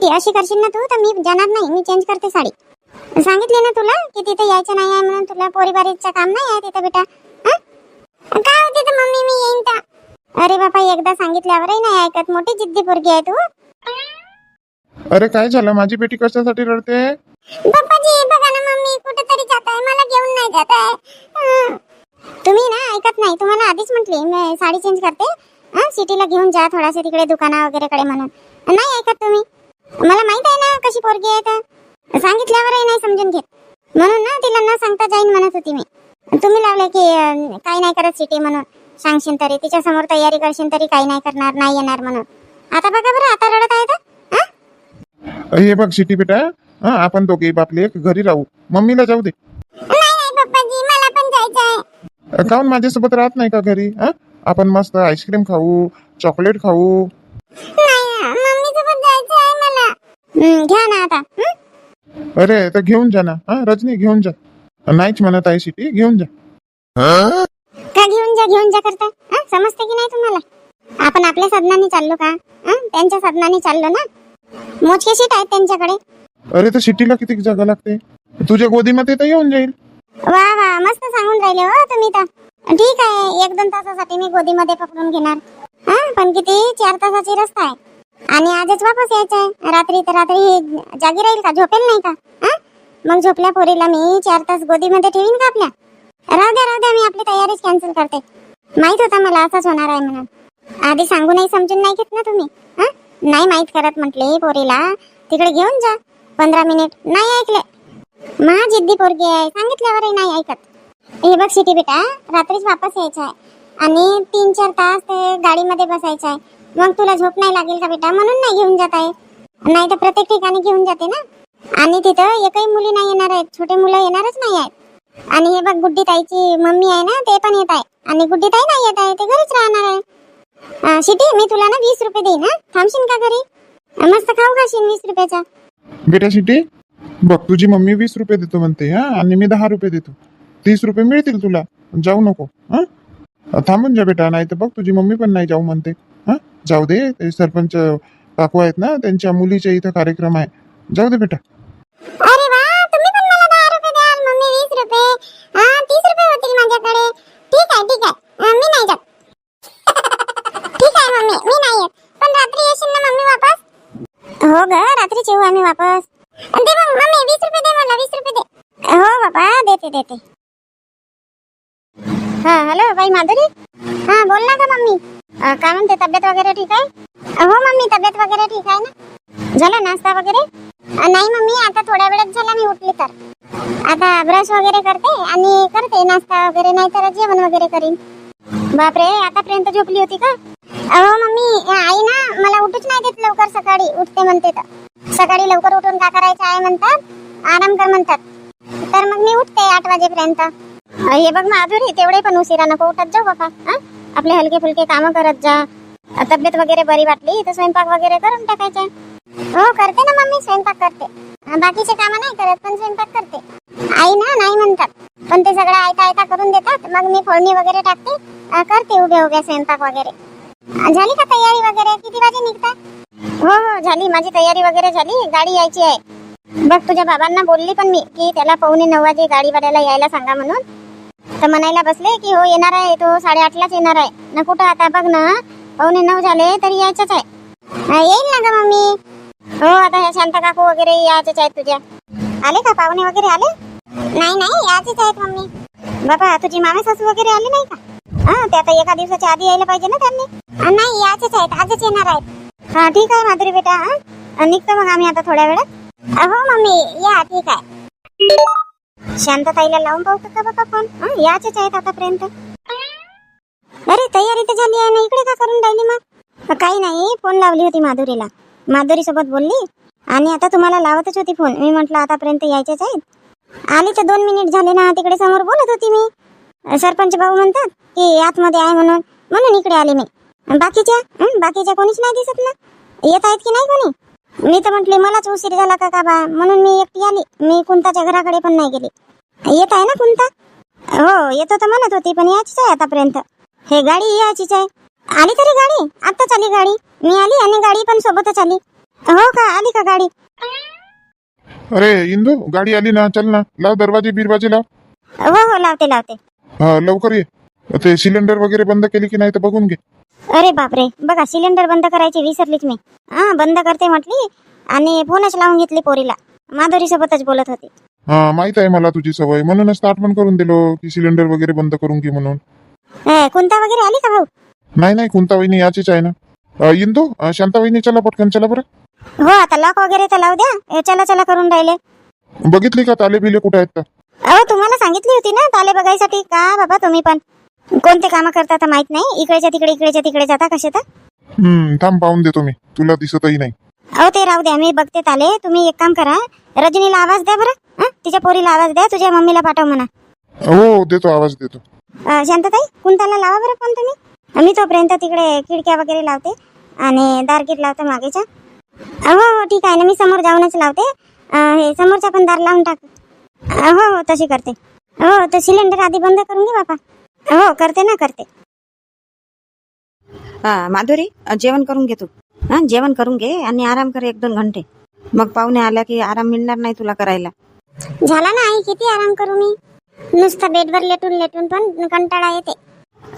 City अशी करशील ना तू तर मी जाणार नाही. मी चेंज करते साडी. सांगितले ना तुला की तिथे यायचं नाही आहे म्हणून तुला पोरीबारीचं काम नाही आहे तिथे बेटा? हं? काय होते तर मम्मी मी येईन तर. अरे बापा एकदा सांगितल्यावरही नाही ऐकत. मोठी जिद्दी पोरगी आहे तू. अरे काय झालं? माझी बेटी कशासाठी रडते? पप्पाजी बघा ना मम्मी कुठेतरी जात आहे मला घेऊन नाही जात आहे. तुम्ही ना ऐकत नाही. तुम्हाला आधीच म्हटली मी साडी चेंज करते. हं, सिटीला घेऊन जा थोडासा तिकडे दुकाना वगैरे कडे म्हणून. नाही ऐकत तुम्ही. मला माहीत आहे ना कशी पोरगी आहे तर. सांगितल्यावरही नाही समजून घेत. म्हणून ना तिला न सांगता जाईन म्हणत होती मी. तुम्ही लावले की काही नाही करत सिटी म्हणून. सांगशील तरी. तिच्या समोर तयारी करशील तरी काही नाही करणार नाही येणार म्हणून. आता बघा बरं आता रडत आहे तर. हं? बघ सिटी बेटा. हा आपण दोघे बापले घरी राहू. मम्मीला जाऊ दे. काहून माझ्यासोबत राहत नाही का घरी? हा? आपण मस्त आईस्क्रीम खाऊ चॉकलेट खाऊ नाही मम्मी सोबत जायचं आहे मला हं, घ्या ना आता. हं? अरे तर घेऊन जा ना. हा रजनी घेऊन जा. नाहीच म्हणत आहे सिटी घेऊन जा. का घेऊन जा घेऊन जा करता? हं? समजते की नाही तुम्हाला? आपण आपल्या साधनाने चाललो का? हं? त्यांच्या साधनाने चाललो ना? मोजके सीट आहेत त्यांच्याकडे. अरे तर सिटीला किती जागा लागते? तुझ्या गोदीमध्ये तर येऊन जाईल. वा वा मस्त सांगून राहिले हो तुम्ही तर. ठीक आहे एक दोन तासासाठी मी गोदीमध्ये पकडून घेणार. हं? पण किती? चार तासाची रस्ता आहे. आणि आजच वापस यायचं आहे रात्री तर रात्री हे जागी राहील का? झोपेल नाही का? हा? मग झोपल्या पोरीला मी चार तास गोदीमध्ये ठेवीन का आपल्या? राहू द्या राहू द्या मी आपली तयारीच कॅन्सल करते. माहीत होता मला असंच होणार आहे म्हणून. आधी सांगूनही समजून नाही घेत ना तुम्ही. हा? नाही माहीत करत म्हटले पोरीला. तिकडे घेऊन जा. पंधरा मिनिट. नाही ऐकले. महा जिद्दी पोरगी आहे. सांगितल्यावरही नाही ऐकत. हे बघ सिटी बेटा रात्रीच वापस यायचं आहे आणि तीन चार तास ते गाडीमध्ये बसायचं आहे मग तुला झोप नाही लागेल का बेटा? म्हणून नाही घेऊन जात आहे. नाही तर प्रत्येक ठिकाणी घेऊन जाते ना. आणि तिथं एकही मुली नाही येणार आहेत. छोटे मुलं येणारच नाही आहेत. आणि हे बघ गुड्डी ताईची मम्मी आहे ना ते पण येत आहे. आणि गुड्डी ताई नाही येत आहे ते घरीच राहणार आहे. शिटी मी तुला ना वीस रुपये देईन ना थांबशील का घरी? मस्त खाऊ खाशील वीस रुपयाचा. बेटा शिटी बघ तुझी मम्मी वीस रुपये देतो म्हणते हा? आणि मी दहा रुपये देतो. तीस रुपये मिळतील तुला. जाऊ नको हा? थांबून जा बेटा नाही तर बघ तुझी मम्मी पण नाही जाऊ म्हणते. हां? जाऊ दे ते सरपंच काकू आहेत ना त्यांच्या मुलीच्या इथं कार्यक्रम आहे. जाऊ दे बेटा. अरे वा तुम्ही पण मला दहा रुपये द्याल मम्मी वीस रुपये. हा तीस रुपये होतील माझ्याकडे. ठीक आहे ठीक आहे. अं, मी नाही जात. ठीक आहे मम्मी मी नाही येत. पण रात्री येशील ना मम्मी वापस? हो ग रात्रीच येऊ आम्ही वापस. दे मग मम्मी वीस रुपये दे मला वीस रुपये दे. हो बाबा देते देते. हा हॅलो बाई माधुरी? हा बोल ना का मम्मी. काय म्हणते तब्येत वगैरे ठीक आहे? हो मम्मी तब्येत वगैरे ठीक आहे ना? झाला नाश्ता वगैरे? नाही मम्मी आता थोड्या वेळात झाला मी उठली तर. आता ब्रश वगैरे करते आणि करते नाश्ता वगैरे नाही तर जेवण वगैरे करीन. बापरे आतापर्यंत झोपली होती का? हो मम्मी आई ना मला उठूच नाही देत लवकर सकाळी उठते म्हणते तर. सकाळी लवकर उठून का करायचं आहे म्हणतात? आराम कर म्हणतात. तर मग मी उठते आठ वाजेपर्यंत. हे बघ माधुरी तेवढे पण उशिरा नको उठत जाऊ बाबा हं? आपले हलके फुलके काम करत जा. तब्येत वगैरे बरी वाटली तर स्वयंपाक वगैरे करून टाकायचे. हो करते ना मम्मी स्वयंपाक करते. बाकीचे काम नाही करत पण स्वयंपाक करते. आई ना नाही म्हणतात. पण ते सगळं आयता आयता करून देतात. मग मी फोडणी वगैरे टाकते करते उभे उभे स्वयंपाक वगैरे. झाली का तयारी वगैरे? किती वाजे निघतात? हो हो झाली. माझी तयारी वगैरे झाली. गाडी यायची आहे. बघ तुझ्या बाबांना बोलली पण मी की त्याला पावणे नऊ वाजे गाडीवाल्याला यायला सांगा म्हणून. तर म्हणायला बसले की हो येणार आहे तो साडेआठलाच येणार आहे. ना कुठं आता बघ ना पाहुणे नऊ झाले तरी यायचंच आहे. येईल ना ग मम्मी. हो आता ह्या काकू वगैरे यायचंच आहेत तुझ्या. आले का? पाहुणे वगैरे आले? नाही नाही यायचेच आहेत मम्मी. बाबा तुझी मामे सासू वगैरे आले नाही का? हा ते आता एका दिवसाच्या आधी यायला पाहिजे ना त्यांनी. नाही यायचेच आहेत आजच येणार आहेत. हा ठीक आहे माधुरी बेटा हा निघतो मग आम्ही आता थोड्या वेळात. हो मम्मी या ठीक आहे. शांतताईला लावून पाहू का बाबा फोन हं, याचेच आहेत आतापर्यंत. अरे तयारी तर झाली आहे ना इकडे का करून राहिली मग? काही नाही फोन लावली होती माधुरीला. माधुरी सोबत बोलली आणि आता तुम्हाला लावतच होती फोन मी म्हंटल आतापर्यंत यायचेच आहेत. आली तर दोन मिनिट झाले ना तिकडे समोर बोलत होती मी. सरपंच भाऊ म्हणतात की आतमध्ये आहे म्हणून म्हणून इकडे आले मी. बाकीच्या? बाकीच्या कोणीच नाही दिसत ना? येत आहेत की नाही कोणी? मी तर म्हटले मलाच उशीर झाला का का बा? म्हणून मी एकटी आली. मी कुंताच्या घराकडे पण नाही गेली. येत आहे ना कुंता? हो येतो तर म्हणत होती पण याचीच आहे आतापर्यंत. हे गाडी याचीच आहे. आली तरी गाडी? आत्ताच आली गाडी. मी आली आणि गाडी पण सोबतच आली. हो का? आली का गाडी? अरे इंदू गाडी आली ना? चल ना. लाव दरवाजे बिरवाजे लाव. हो हो लावते लावते. हा, लवकर ये. ते सिलेंडर वगैरे बंद केली की नाही तर बघून घे. अरे बापरे. बघा सिलेंडर बंद करायची विसरलीच मी. हा बंद करते म्हटली आणि फोनच लावून घेतली पोरीला. माधुरी सोबतच बोलत होती. हा माहीत आहे मला तुझी सवय. म्हणूनच तर आठवण करून दिलो की सिलेंडर वगैरे बंद करून घे म्हणून. कुंता वगैरे आली का भाऊ? नाही नाही कोणता वहिनी याचीच आहे ना. अ, इंदू अ, शांता वहिनी चला पटकन चला बरं. हो आता लॉक वगैरे तर लावू द्या. चला चला करून राहिले. बघितली का ताले बिले कुठे आहेत तर? अहो तुम्हाला सांगितली होती ना ताले बघायसाठी. का बाबा तुम्ही पण? कोणते कामं करता तर माहीत नाही. इकडेच्या तिकडे इकडेच्या तिकडे जाता कसे तर? हम्म थांब पाहून देतो मी. तुला दिसतही नाही. अहो ते राहू द्या. मी बघते ताले. तुम्ही एक काम करा. रजनीला आवाज द्या बरं? तिच्या पोरीला आवाज द्या तुझ्या मम्मीला पाठव म्हणा. हो देतो आवाज देतो. अं, शांतताई कुंताला लावा बरं फोन तुम्ही. मी तोपर्यंत तिकडे खिडक्या वगैरे लावते आणि दारगीर लावते मागेच्या. अं, हो हो ठीक आहे ना मी समोर जाऊनच लावते. अं, हे समोरचा पण दार लावून टाक. अं, हो हो तशी करते. हो तर सिलेंडर आधी बंद करून घे बापा. हो करते ना करते. हा माधुरी अ, जेवण करून घे तू. हा जेवण करून घे आणि आराम कर एक दोन घंटे. मग पाहुणे आल्या की आराम मिळणार नाही तुला करायला. झाला ना आई किती आराम करू मी? नुसतं बेडवर लेटून लेटून पण कंटाळा येते.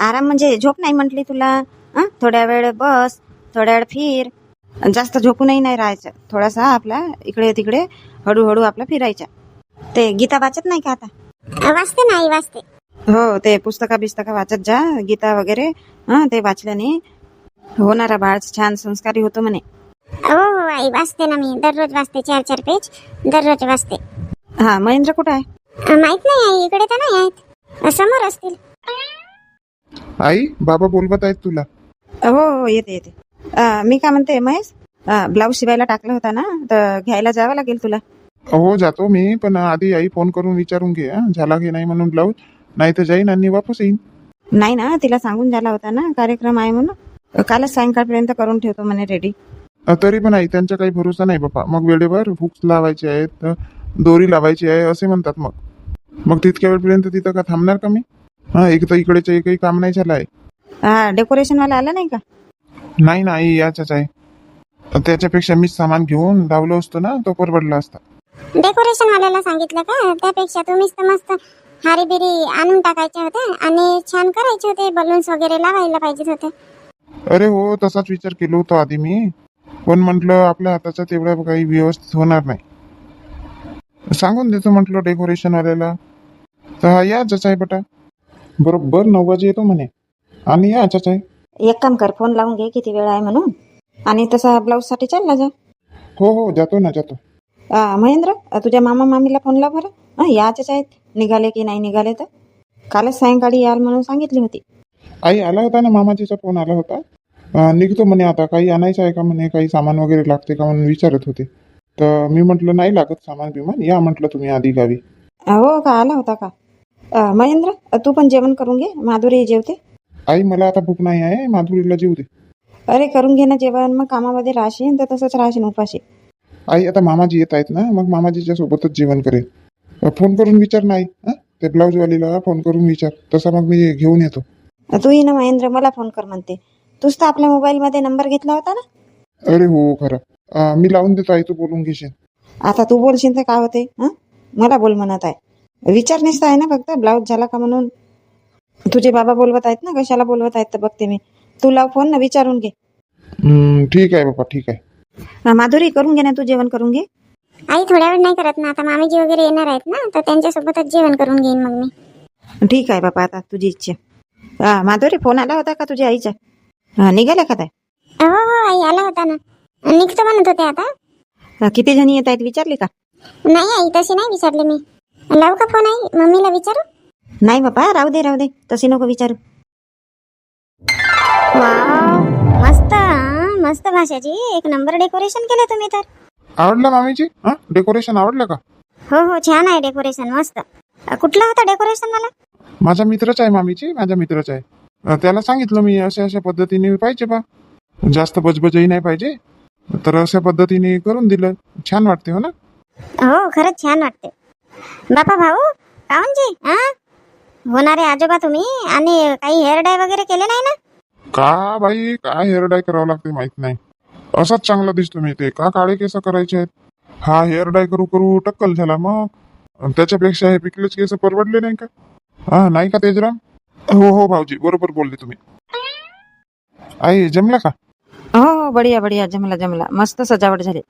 आराम म्हणजे झोप नाही म्हटली तुला? हा थोड्या वेळ बस थोड्या वेळ फिर. जास्त झोपूनही नाही राहायचं. थोडासा आपला इकडे तिकडे हळूहळू आपला फिरायचा. ते गीता वाचत नाही का आता? वाचते ना आई वाचते. हो ते पुस्तका बिस्तका वाचत जा गीता वगैरे. हा ते वाचल्याने होणारा बाळ छान संस्कारी होतो म्हणे. हो हो आई वाचते ना मी. दररोज वाचते चार चार पेज. दररोज वाचते. हा महेंद्र कुठं आहे? माहीत नाही आई इकडे तर नाही आहेत. समोर असतील. आई बाबा बोलवत आहेत तुला. हो हो येते येते. अं, मी काय म्हणते महेश? ब्लाऊज शिवायला टाकला होता ना तर घ्यायला जावं लागेल तुला. हो जातो मी पण आधी आई फोन करून विचारून घे हा, झाला की नाही म्हणून ब्लाऊज? नाही तर जाईन आणि वापस येईन. नाही ना तिला सांगून झाला होता ना कार्यक्रम आहे म्हणून. कालच सायंकाळपर्यंत करून ठेवतो म्हणे रेडी अ, तरी पण आई त्यांचा काही भरोसा नाही बापा मग वेळेवर हुक्स लावायचे आहेत दोरी लावायची आहे असे म्हणतात मग. मग तितक्या वेळपर्यंत तिथं का थांबणार का मी? हा एक तर इकडेचं एकही काम नाही झालं आहे. हा डेकोरेशन वाला आला नाही का? नाही ना आई याच्याच आहे त्याच्यापेक्षा मीच सामान घेऊन धावलो असतो ना तो परवडला असता. डेकोरेशन वाल्याला सांगितलं का? त्यापेक्षा तुम्हीच तर मस्त हारी बिरी आणून टाकायचे होते आणि छान करायचे होते बलून्स वगैरे लावायला पाहिजे होते. अरे हो तसाच विचार केलो होतो आधी मी. पण म्हटलं आपल्या हाताचा तेवढा काही व्यवस्थित होणार नाही. सांगून देतो म्हटलं डेकोरेशन वाल्याला. तर हा याच आहे बटा. बरोबर नऊ वाजे येतो म्हणे. आणि याच आहे एक काम कर फोन लावून घे किती वेळ आहे म्हणून. आणि तसा ब्लाऊजसाठी चालला जा. हो हो जातो ना जातो. महेंद्र अं, तुझ्या मामा मामीला फोन लाव बरं. हा याचेच आहेत निघाले की नाही निघाले तर? कालच सायंकाळी याल म्हणून सांगितली होती. आई आला होता ना मामाजीचा फोन आला होता? अं, निघतो म्हणे आता. काही आणायचं आहे का म्हणे? काही सामान वगैरे लागते का म्हणून विचारत होते. तर मी म्हटलं नाही लागत सामान बिमान या म्हटलं तुम्ही आधी गावी. हो का आला होता का? अं, महेंद्र तू पण जेवण करून घे माधुरी जेवते. आई मला आता भूक नाही आहे माधुरीला जीव दे. अरे करून घे ना जेवण मग कामामध्ये राहशील तर तसंच राहशील उपाशी. आई आता मामाजी येत आहेत ना मग मामाजीच्या सोबतच जेवण करेल. अ, फोन करून विचार नाही हं? ते ब्लाऊजवालीला फोन करून विचार तसा मग मी घेऊन येतो. तू ही ना महेंद्र मला फोन कर म्हणते. तूच तर आपल्या मोबाईलमध्ये नंबर घेतला होता ना? अरे हो खरं. अ, मी लावून देतो आई तू बोलून घेशील. आता तू बोलशील तर काय होते हं? मला बोल म्हणत आहे. विचार निसता आहे ना फक्त ब्लाऊज झाला का म्हणून? तुझे बाबा बोलवत आहेत ना कशाला बोलवत आहेत तर बघते मी. तू लाव फोन ना विचारून घे. ठीक आहे बाबा ठीक आहे. अं, माधुरी करून घे ना तू जेवण करून घे. आई थोड्या वेळ नाही करत ना आता मामीजी वगैरे येणार आहेत ना तर त्यांच्यासोबतच जेवण करून घेईन मग मी. ठीक आहे बाबा आता तुझी इच्छा. हा माधुरी फोन आला होता का तुझ्या आईचा? हा निघाल्या का त्या हो हो आई आला होता ना. निघतो म्हणत होते आता. किती जणी येत आहेत विचारली का? नाही आई तशी नाही विचारले मी. लावू का फोन आई? मम्मीला विचारू? नाही बाबा राहू दे राहू दे. तशी नको विचारू. वाव मस्त हं, मस्त भाषाची एक नंबर डेकोरेशन केलं तुम्ही तर. आवडलं मामीजी हा? डेकोरेशन आवडलं का? हो हो छान आहे डेकोरेशन मस्त. अ, कुठला होता डेकोरेशन मला? माझा मित्रच आहे मामीजी माझा मित्रच आहे. त्याला सांगितलं मी अशा अशा पद्धतीने पाहिजे बा. जास्त बजबजही नाही पाहिजे. तर अशा पद्धतीने करून दिलं. छान वाटते हो ना? हो खरंच छान वाटते बापा भाऊ काहूनजी हा होणारे आजोबा तुम्ही आणि काही हेअर डाय वगैरे केले नाही ना? का बाई काय हेअर डाय करावं लागते माहीत नाही. असाच चांगला दिसतो मी ते. का काळे केस करायचे आहेत? हा हेअर डाय करू करू टक्कल झाला मग. अन त्याच्यापेक्षा हे पिकलेच केस परवडले नाही का? हा नाही का तेजराम? हो हो भाऊजी बरोबर बोलले तुम्ही. आई जमला का? हो बढिया बढिया जमला जमला. मस्त सजावट झाली.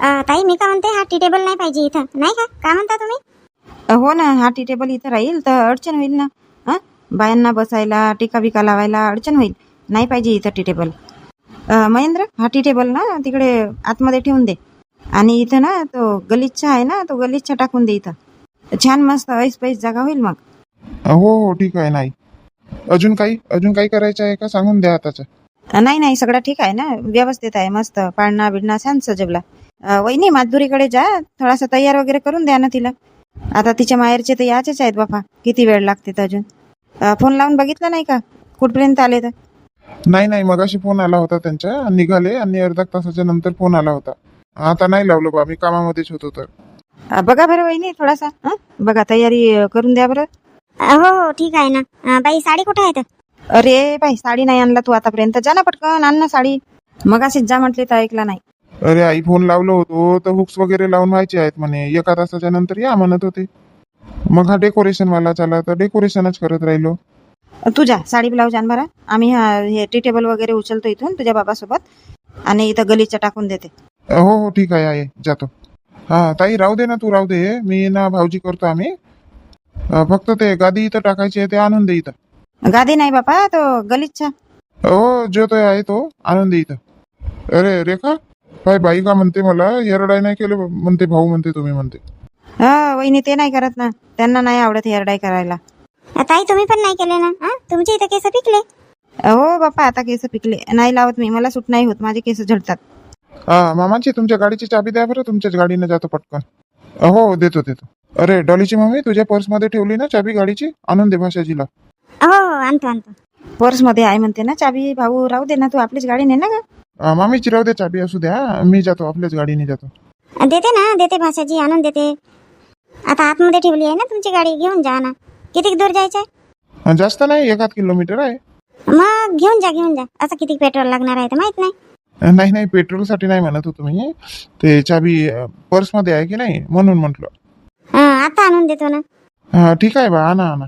अं, ताई मी का म्हणते हा टी टेबल नाही पाहिजे इथं. नाही का? काय म्हणता तुम्ही? हो ना हा टी टेबल इथं राहील तर अडचण होईल ना. हा बायांना बसायला टिका बिका लावायला अडचण होईल. नाही पाहिजे इथं टी टेबल. अं, महेंद्र हा टी टेबल ना तिकडे आतमध्ये ठेवून दे. आणि इथं ना तो गलिच्छा आहे ना तो गलिच्छा टाकून दे इथं. छान मस्त ऐस पैस जागा होईल मग. हो हो ठीक आहे नाही. अजून काही अजून काही करायचं आहे का? सांगून द्या आताच. नाही नाही सगळं ठीक आहे ना? व्यवस्थित आहे मस्त. पाळणा बिडणा छान सजवला वहिनी माधुरीकडे जा. थोडासा तयार वगैरे करून द्या ना तिला. आता तिच्या माहेरचे तर याचेच आहेत बापा. किती वेळ लागते तर अजून? फोन लावून बघितलं नाही का? कुठपर्यंत आले तर? नाही नाही मगाशी फोन आला होता त्यांच्या. निघाले आणि अर्धा तासाच्या नंतर फोन आला होता. आता नाही लावलं बा मी कामामध्येच होतो तर. बघा बरं वहिनी थोडासा. हं? बघा तयारी करून द्या बरं. हो हो ठीक आहे ना. बाई साडी कुठे आहे तर? अरे बाई साडी नाही आणला तू आतापर्यंत. जा ना पटकन आण ना साडी. मग अशीच जा म्हटली तर ऐकला नाही. अरे आई फोन लावलो होतो तर हुक्स वगैरे लावून व्हायचे आहेत म्हणे. एका तासाच्या नंतर या म्हणत होते. मग हा डेकोरेशन वाला चला तर डेकोरेशनच करत राहिलो. तू जा साडी ब्लाऊज आण बरं. आम्ही हा हे टी टेबल वगैरे उचलतो इथून तुझ्या बाबासोबत. आणि इथं गलीच्या टाकून देते. हो हो ठीक आहे आहे जातो. हा ताई राहू दे ना तू राहू दे. मी ना भाऊजी करतो आम्ही. अं, फक्त ते गादी इथं टाकायची आहे ते आणून दे इथं. गादी नाही बापा तो गलीच्या हो जो तो आहे तो आणून दे इथं अरे रेखा काय बाई का म्हणते मला हेरडाय नाही केलं म्हणते भाऊ म्हणते तुम्ही म्हणते हा वहिनी ते नाही करत ना त्यांना नाही आवडत हेअर डाय करायला ताई तुम्ही पण नाही केले ना हा तुमचे इथं केस पिकले हो बापा आता केस पिकले नाही लावत मी मला सूट नाही होत माझे केस झडतात हा मामाची तुमच्या गाडीची चाबी द्या बरं तुमच्याच गाडीने जातो पटकन हो देतो देतो अरे डॉलीची मम्मी तुझ्या पर्समध्ये ठेवली ना चाबी गाडीची आणून दे भाषाजीला हो हो आणतो आणतो. पर्समध्ये आहे म्हणते ना चाबी भाऊ राहू दे ना तू आपलीच गाडी ने ना ग? अं, मामीची राहू दे चाबी असू द्या. मी जातो आपल्याच गाडीने जातो. अं, देते ना देते भाषाजी आणून देते. आता आतमध्ये ठेवली आहे ना तुमची गाडी घेऊन जा ना. किती दूर जायचं आहे अं, जास्त नाही एकाच किलोमीटर आहे. मग घेऊन जा घेऊन जा. असं किती पेट्रोल लागणार आहे तर माहीत नाही. अं, नाही नाही पेट्रोलसाठी नाही म्हणत होतो मी. ते चाबी पर्समध्ये आहे की नाही म्हणून म्हटलं. हा आता आणून देतो ना. हा ठीक आहे बा आणा आणा.